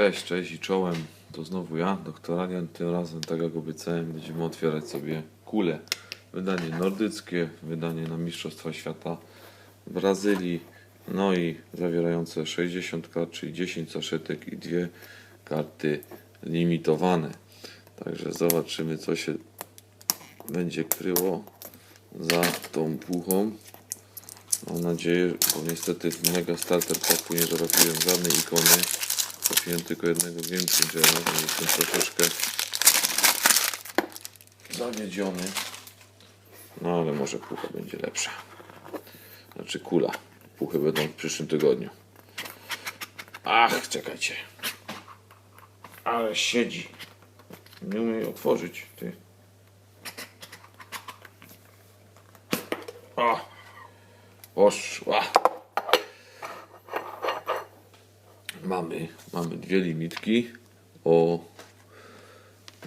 Cześć, cześć i czołem. To znowu ja, doktor Arian. Tym razem, tak jak obiecałem, będziemy otwierać sobie kule. Wydanie nordyckie, wydanie na Mistrzostwa Świata w Brazylii. No i zawierające 60 kart, czyli 10 saszetek i dwie karty limitowane. Także zobaczymy, co się będzie kryło za tą puchą. Mam nadzieję, bo niestety w Mega Starter Packu nie trafiłem żadnej ikony. Trafiłem tylko jednego Game więc jestem troszeczkę zawiedziony. No ale może pucha będzie lepsza. Znaczy kula. Puchy będą w przyszłym tygodniu. Ach, czekajcie. Ale siedzi. Nie umiem jej otworzyć, ty. O! Poszła. Mamy, mamy dwie limitki. O,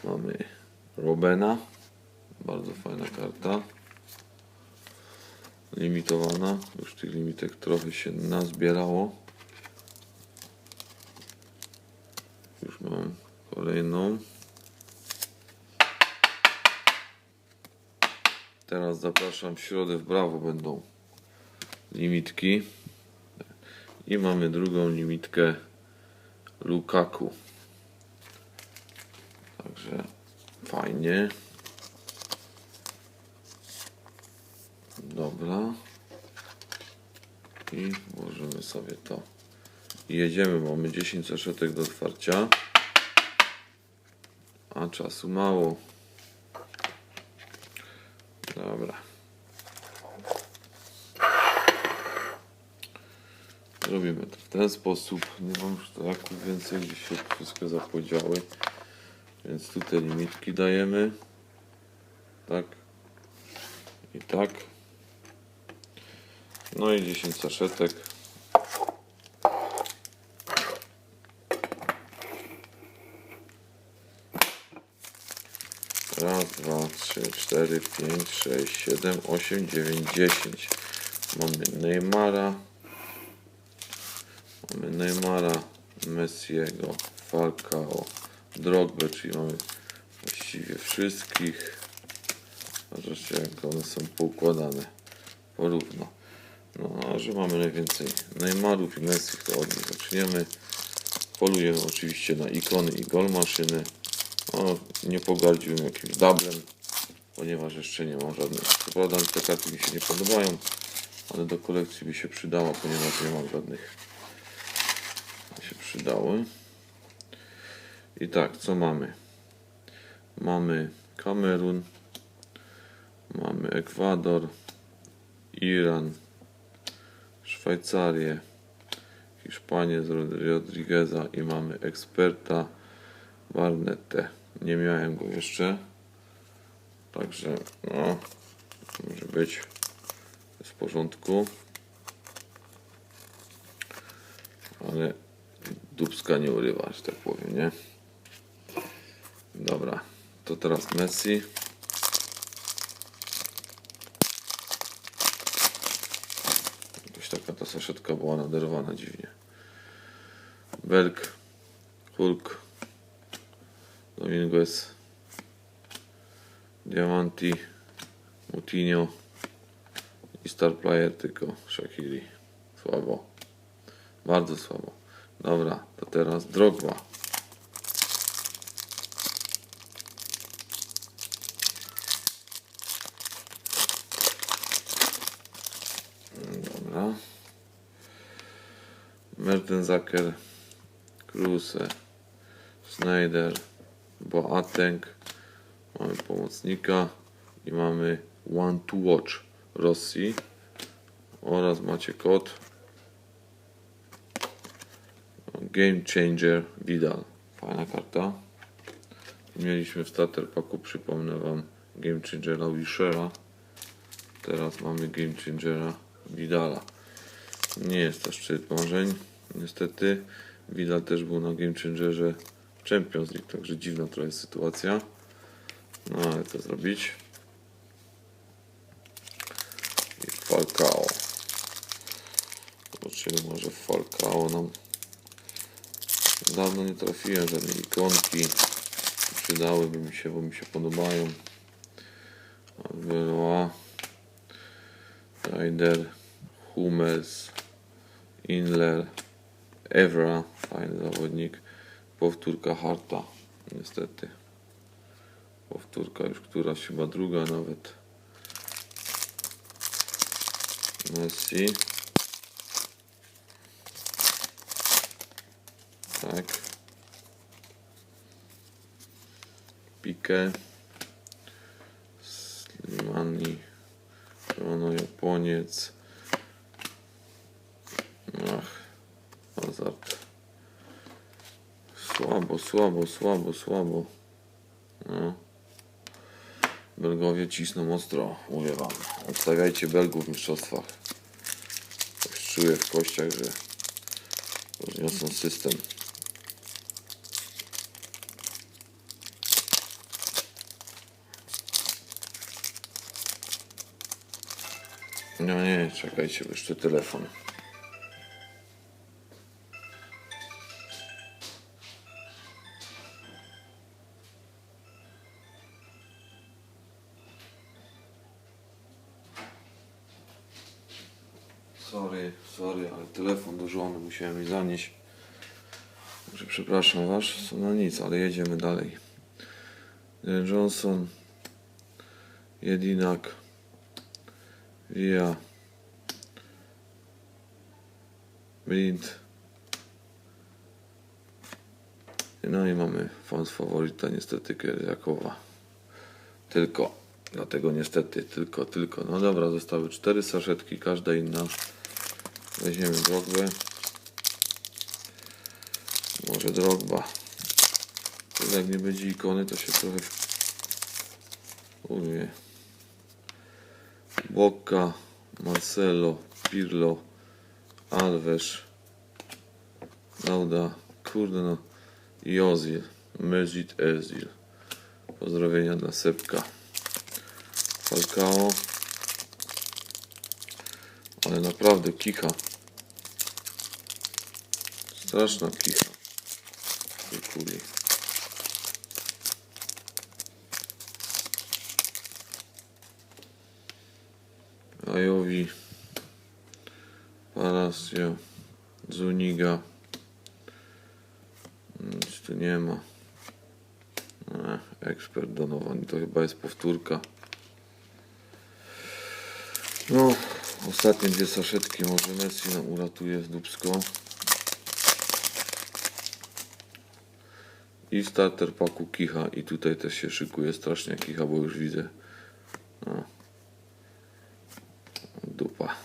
mamy Robena. Bardzo fajna karta. Limitowana. Już tych limitek trochę się nazbierało. Już mam kolejną. Teraz zapraszam w środę w Brawo będą limitki. I mamy drugą limitkę Lukaku. Także fajnie. Dobra. I włożymy sobie to. I jedziemy, mamy 10 saszetek do otwarcia. A czasu mało. Dobra. Zrobimy to w ten sposób. Nie mam już taków więcej, gdzie się wszystko zapodziały. Więc tutaj limitki dajemy. Tak. I tak. No i 10 saszetek. Raz, dwa, trzy, cztery, pięć, sześć, siedem, osiem, dziewięć, dziesięć. Mamy Neymara. Neymara, Messiego, Falcao, Drogbę, czyli mamy właściwie wszystkich. Zobaczcie jak one są poukładane porówno. No a że mamy najwięcej Neymarów i Messi, to od nich zaczniemy. Polujemy oczywiście na ikony i gol maszyny. O, nie pogardziłem jakimś dublem, ponieważ jeszcze nie mam żadnych. Co prawda te karty mi się nie podobają, ale do kolekcji by się przydała, ponieważ nie mam żadnych. Przydały. I tak, co mamy? Mamy Kamerun, mamy Ekwador, Iran, Szwajcarię, Hiszpanię z Rod- Rodrigueza i mamy eksperta Barnette. Nie miałem go jeszcze. Także no, może być w porządku. Ale dubska nie urywa, że tak powiem, nie? Dobra, to teraz Messi. Jakaś taka ta saszetka była naderowana dziwnie. Belk, Hulk, Dominguez, Diamanti, Mutinho i Star Player tylko Shakiri. Słabo. Bardzo słabo. Dobra, to teraz Drogba. Dobra. Mertenzaker, Kruse, Schneider, Boateng. Mamy pomocnika i mamy One to Watch Rossi oraz macie kod Game Changer Vidal. Fajna karta. Mieliśmy w starter packu, przypomnę Wam, Game Changera Wishera. Teraz mamy Game Changera Vidala. Nie jest to szczyt marzeń, niestety. Vidal też był na Game Changerze Champions League, także dziwna trochę sytuacja. No ale to zrobić. I Falcao. Zobaczymy, może Falcao nam Dawno nie trafiłem żadnej ikonki. Przydałyby mi się, bo mi się podobają. Arbeloa. Ryder. Hummels. Inler. Evra. Fajny zawodnik. Powtórka Harta. Niestety. Powtórka już któraś chyba druga nawet. Messi. Tak. Pique. Slimani. Pełno Japoniec. Ach. Hazard. Słabo, słabo, słabo, słabo. No. Belgowie cisną ostro, mówię wam. Belgów w mistrzostwach. Czuję w kościach, że rozniosą system. No nie, czekajcie, jeszcze telefon. Sorry, sorry, ale telefon do żony musiałem mi zanieść. Także przepraszam was, na nic, ale jedziemy dalej. Johnson, Jedinak, Via, Blind. No i mamy fan faworyta niestety Kierjakowa. Tylko, dlatego niestety, tylko, tylko. No dobra, zostały cztery saszetki, każda inna. Weźmiemy Drogbę. Może Drogba. Jak nie będzie ikony, to się trochę urwie. Bocca, Marcelo, Pirlo, Alves, Lauda, kurde no, i Ozil, Mejid Ezil. Pozdrowienia dla Sepka. Falcao. Ale naprawdę kicha. Straszna kicha. kuli. Ajowi. Palacio. Zuniga. Nic tu nie ma. E, ekspert Donovan. To chyba jest powtórka. No, ostatnie dwie saszetki. Może Messi nam uratuje z dubsko. I starter paku kicha. I tutaj też się szykuje strasznie kicha, bo już widzę. No. Dupa.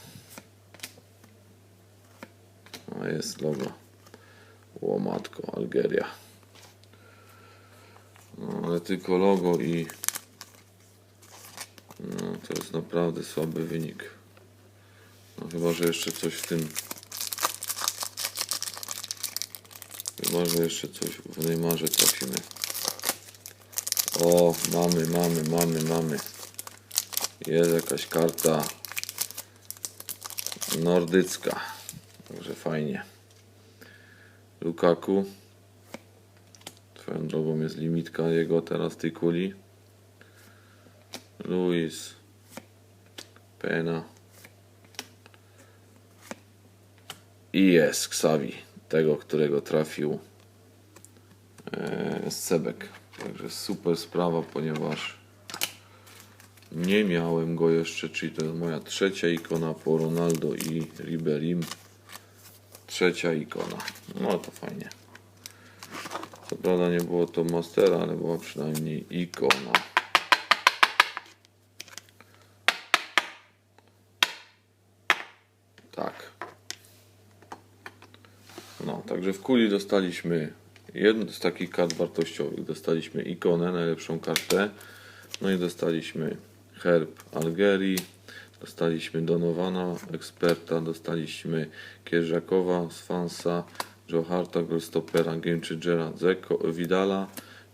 A jest logo. Łomatko, Algeria. No, ale tylko logo i no, to jest naprawdę słaby wynik. No, chyba, że jeszcze coś w tym. Chyba, że jeszcze coś w Neymarze trafimy. O, mamy, mamy, mamy, mamy. Jest jakaś karta nordycka. Także fajnie. Lukaku. Swoją drogą jest limitka jego teraz tej kuli. Luis. Pena. I jest Xavi. Tego, którego trafił e, Sebek. Także super sprawa, ponieważ nie miałem go jeszcze, czyli to jest moja trzecia ikona po Ronaldo i Riberim. Trzecia ikona. No to fajnie. Co prawda nie było to Mastera, ale była przynajmniej ikona. Tak. No, także w kuli dostaliśmy jedno z takich kart wartościowych. Dostaliśmy ikonę, najlepszą kartę. No i dostaliśmy herb Algerii. Dostaliśmy Donowana, eksperta. Dostaliśmy Kierżakowa, Sfansa, Joe Harta, Goldstoppera, Game Changera, Zeko, Vidala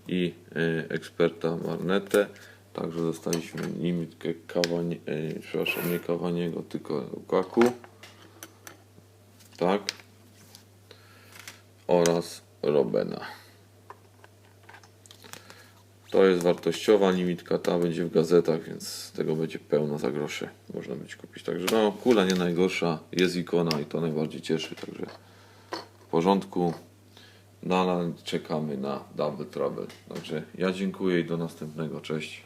i e, eksperta Marnetę. Także dostaliśmy limitkę Kawanie, przepraszam, nie Kawaniego, tylko Lukaku. Tak. Oraz Robena. To jest wartościowa limitka, ta będzie w gazetach, więc tego będzie pełno za grosze. Można być kupić. Także no, kula nie najgorsza, jest ikona i to najbardziej cieszy. Także w porządku. Nadal czekamy na Double Trouble. Także ja dziękuję i do następnego. Cześć.